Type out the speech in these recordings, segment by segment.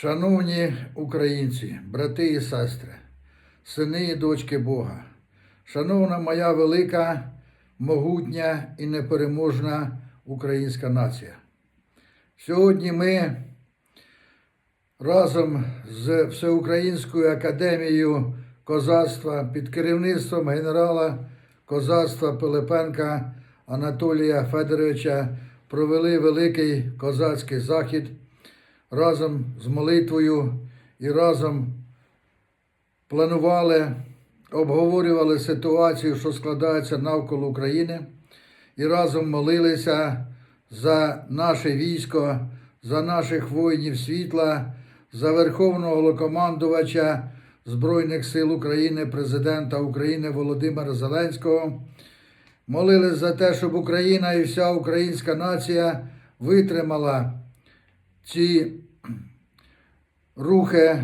Шановні українці, брати і сестри, сини і дочки Бога, шановна моя велика, могутня і непереможна українська нація. Сьогодні ми разом з Всеукраїнською академією козацтва під керівництвом генерала козацтва Пилипенка Анатолія Федоровича провели великий козацький захід разом з молитвою і разом планували, обговорювали ситуацію, що складається навколо України, і разом молилися за наше військо, за наших воїнів світла, за Верховного Головнокомандувача Збройних сил України, президента України Володимира Зеленського. Молились за те, щоб Україна і вся українська нація витримала ці рухи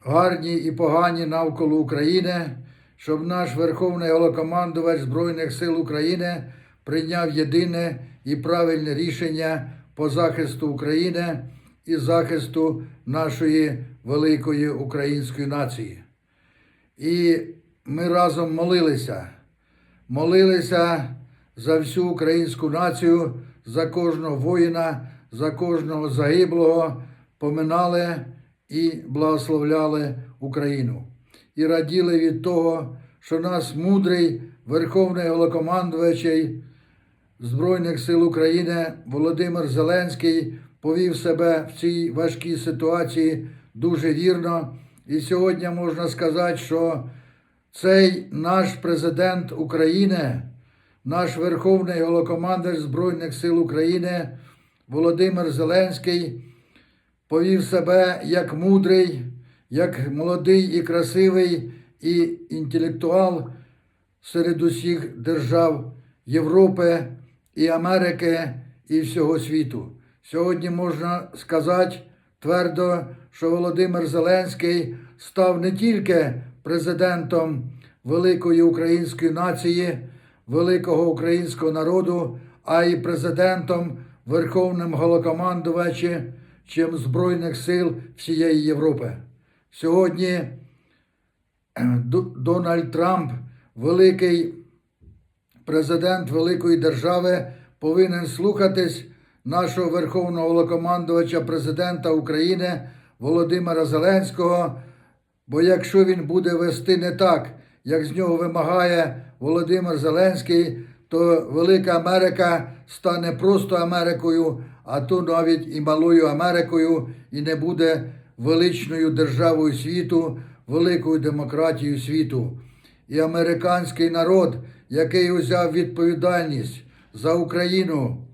гарні і погані навколо України, щоб наш Верховний Головнокомандувач Збройних сил України прийняв єдине і правильне рішення по захисту України і захисту нашої великої української нації. І ми разом молилися, молилися за всю українську націю, за кожного воїна, за кожного загиблого, поминали і благословляли Україну. І раділи від того, що нас мудрий Верховний Головнокомандувач Збройних сил України Володимир Зеленський повів себе в цій важкій ситуації дуже вірно. І сьогодні можна сказати, що цей наш президент України, наш Верховний Головнокомандувач Збройних сил України Володимир Зеленський повів себе як мудрий, як молодий і красивий і інтелектуал серед усіх держав Європи і Америки і всього світу. Сьогодні можна сказати твердо, що Володимир Зеленський став не тільки президентом великої української нації, великого українського народу, а й президентом, Верховним Головнокомандувачем чим Збройних сил всієї Європи. Сьогодні Дональд Трамп, великий президент великої держави, повинен слухатись нашого Верховного Головнокомандувача, президента України Володимира Зеленського. Бо якщо він буде вести не так, як з нього вимагає Володимир Зеленський, то Велика Америка стане просто Америкою, а то навіть і малою Америкою, і не буде величною державою світу, великою демократією світу. І американський народ, який узяв відповідальність за Україну,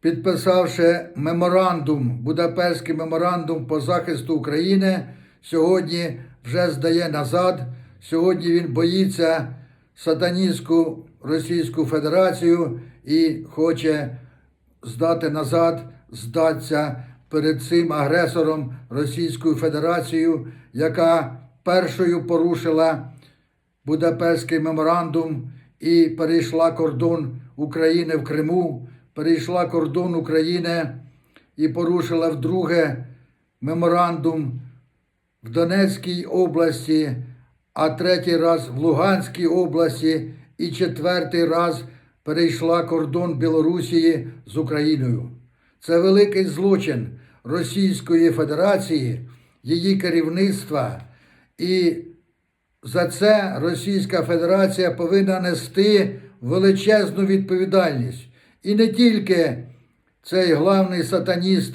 підписавши меморандум, Будапештський меморандум по захисту України, сьогодні вже здає назад. Сьогодні він боїться сатаністську Російську Федерацію і хоче здати назад, здатися перед цим агресором Російською Федерацією, яка першою порушила Будапештський меморандум і перейшла кордон України в Криму, перейшла кордон України і порушила вдруге меморандум в Донецькій області, а третій раз в Луганській області і четвертий раз перейшла кордон Білорусії з Україною. Це великий злочин Російської Федерації, її керівництва і за це Російська Федерація повинна нести величезну відповідальність. І не тільки цей главний сатаніст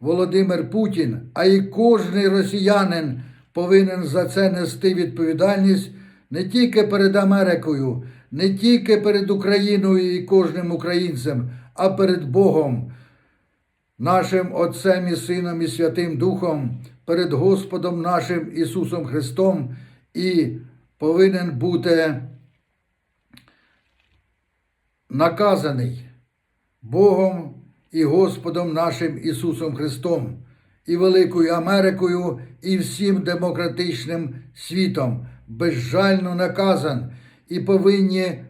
Володимир Путін, а й кожний росіянин повинен за це нести відповідальність не тільки перед Америкою, не тільки перед Україною і кожним українцем, а перед Богом, нашим Отцем і Сином і Святим Духом, перед Господом нашим Ісусом Христом. І повинен бути наказаний Богом і Господом нашим Ісусом Христом, і Великою Америкою, і всім демократичним світом, безжально наказан, і повинні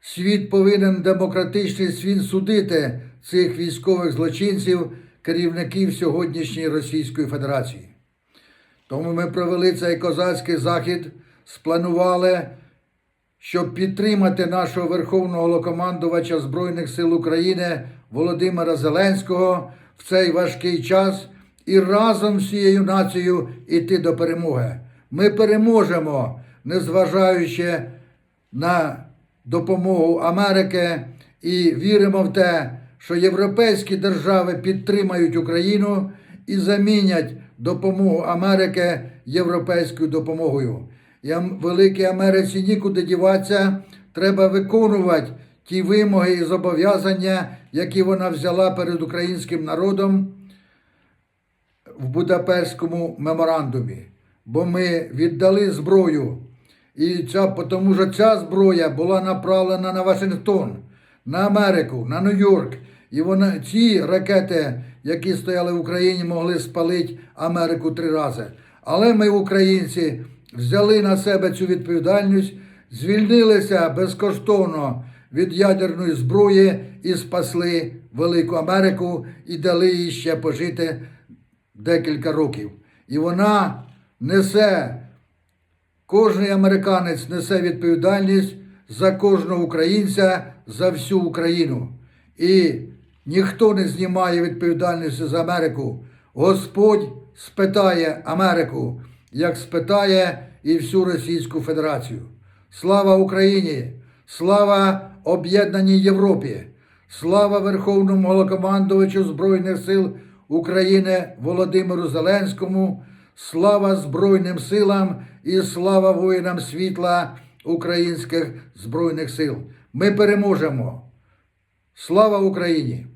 світ повинен демократичний світ судити цих військових злочинців, керівників сьогоднішньої Російської Федерації. Тому ми провели цей козацький захід, спланували, щоб підтримати нашого Верховного Головнокомандувача Збройних сил України Володимира Зеленського в цей важкий час і разом з всією нацією йти до перемоги. Ми переможемо, незважаючи на допомогу Америки, і віримо в те, що європейські держави підтримають Україну і замінять допомогу Америки європейською допомогою. Ам- Великій Америці нікуди діватися, треба виконувати ті вимоги і зобов'язання, які вона взяла перед українським народом в Будапештському меморандумі. Бо ми віддали зброю. І ця, тому що ця зброя була направлена на Вашингтон, на Америку, на Нью-Йорк. І вона, ці ракети, які стояли в Україні, могли спалити Америку три рази. Але ми, українці, взяли на себе цю відповідальність, звільнилися безкоштовно від ядерної зброї і спасли Велику Америку і дали їй ще пожити декілька років. І вона несе Кожний американець несе відповідальність за кожного українця, за всю Україну. І ніхто не знімає відповідальності за Америку. Господь спитає Америку, як спитає і всю Російську Федерацію. Слава Україні! Слава об'єднаній Європі! Слава Верховному Голокомандувачу Збройних сил України Володимиру Зеленському! Слава Збройним силам і слава воїнам світла українських Збройних сил! Ми переможемо! Слава Україні!